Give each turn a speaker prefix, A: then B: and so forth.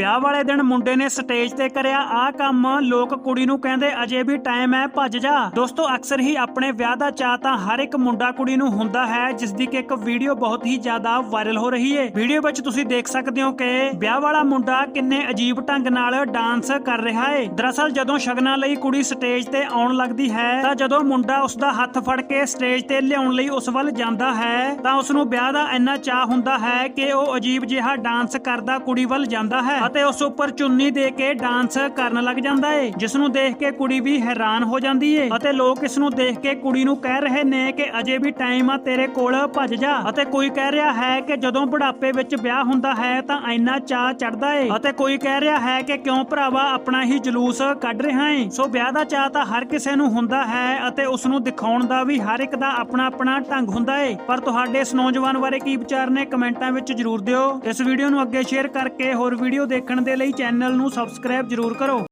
A: ਵਿਆਹ ਵਾਲੇ ਦਿਨ ਮੁੰਡੇ ਨੇ ਸਟੇਜ ਤੇ ਕਰਿਆ ਆਹ ਕੰਮ। ਲੋਕ ਕੁੜੀ ਨੂੰ ਕਹਿੰਦੇ, ਅਜੇ ਵੀ ਟਾਈਮ ਹੈ, ਭੱਜ ਜਾ। ਦੋਸਤੋ, ਅਕਸਰ ਹੀ ਆਪਣੇ ਵਿਆਹ ਦਾ ਚਾਹ ਤਾਂ ਹਰ ਇੱਕ ਮੁੰਡਾ ਕੁੜੀ ਨੂੰ ਹੁੰਦਾ ਹੈ ਜਿਸ ਦੀ ਕਿ ਇੱਕ ਵੀਡੀਓ ਬਹੁਤ ਹੀ ਜ਼ਿਆਦਾ ਵਾਇਰਲ ਹੋ ਰਹੀ ਹੈ ਵੀਡੀਓ ਵਿੱਚ ਤੁਸੀਂ ਦੇਖ ਸਕਦੇ ਹੋ ਕਿ ਵਿਆਹ ਵਾਲਾ ਮੁੰਡਾ ਕਿੰਨੇ ਅਜੀਬ ਢੰਗ ਨਾਲ ਡਾਂਸ ਕਰ ਰਿਹਾ ਹੈ ਦਰਅਸਲ, ਜਦੋਂ ਸ਼ਗਨਾਂ ਲਈ ਕੁੜੀ ਸਟੇਜ ਤੇ ਆਉਣ ਲੱਗਦੀ ਹੈ, ਤਾਂ ਜਦੋਂ ਮੁੰਡਾ ਉਸ ਦਾ ਹੱਥ ਫੜ ਕੇ ਸਟੇਜ ਤੇ ਲਿਆਉਣ ਲਈ ਉਸ ਵੱਲ ਜਾਂਦਾ ਹੈ, ਤਾਂ ਉਸ ਨੂੰ ਵਿਆਹ ਦਾ ਇੰਨਾ ਚਾਹ ਹੁੰਦਾ ਹੈ ਕਿ ਉਹ ਅਜੀਬ ਜਿਹਾ ਡਾਂਸ ਕਰਦਾ ਕੁੜੀ ਵੱਲ ਜਾਂਦਾ ਹੈ। ਅਤੇ ਉਸ ਉੱਪਰ ਚੁੰਨੀ ਦੇ ਕੇ ਡਾਂਸ ਕਰਨ ਲੱਗ ਜਾਂਦਾ ਏ ਜਿਸ ਨੂੰ ਦੇਖ ਕੇ ਕੁੜੀ ਵੀ ਹੈਰਾਨ ਹੋ ਜਾਂਦੀ ਹੈ ਅਤੇ ਲੋਕ ਇਸ ਨੂੰ ਦੇਖ ਕੇ ਕੁੜੀ ਨੂੰ ਕਹਿ ਰਹੇ ਨੇ ਕਿ ਅਜੇ ਵੀ ਟਾਈਮ ਆ ਤੇਰੇ ਕੋਲ, ਭੱਜ ਜਾ। ਅਤੇ ਕੋਈ ਕਹਿ ਰਿਹਾ ਹੈ ਕਿ ਜਦੋਂ ਬੁਢਾਪੇ ਵਿੱਚ ਵਿਆਹ ਹੁੰਦਾ ਹੈ ਤਾਂ ਇੰਨਾ ਚਾਹ ਚੜਦਾ ਹੈ ਅਤੇ ਕੋਈ ਕਹਿ ਰਿਹਾ ਹੈ ਕਿ ਕਿਉਂ ਭਰਾਵਾ ਆਪਣਾ ਹੀ ਜਲੂਸ ਕੱਢ ਰਿਹਾ ਏ। ਸੋ ਵਿਆਹ ਦਾ ਚਾਹ ਤਾਂ ਹਰ ਕਿਸੇ ਨੂੰ ਹੁੰਦਾ ਹੈ ਅਤੇ ਉਸ ਨੂੰ ਦਿਖਾਉਣ ਦਾ ਵੀ ਹਰ ਇੱਕ ਦਾ ਆਪਣਾ ਆਪਣਾ ਢੰਗ ਹੁੰਦਾ ਏ। ਪਰ ਤੁਹਾਡੇ ਇਸ ਨੌਜਵਾਨ ਬਾਰੇ ਕੀ ਵਿਚਾਰ ਨੇ ਕਮੈਂਟਾਂ ਵਿੱਚ ਜਰੂਰ ਦਿਓ। ਇਸ ਵੀਡੀਓ ਨੂੰ ਅੱਗੇ ਸ਼ੇਅਰ ਕਰਕੇ ਹੋਰ ਵੀਡੀਓ ਦੇ ਦੇਖਣ ਦੇ ਲਈ ਚੈਨਲ ਨੂੰ ਸਬਸਕ੍ਰਾਈਬ ਜਰੂਰ ਕਰੋ।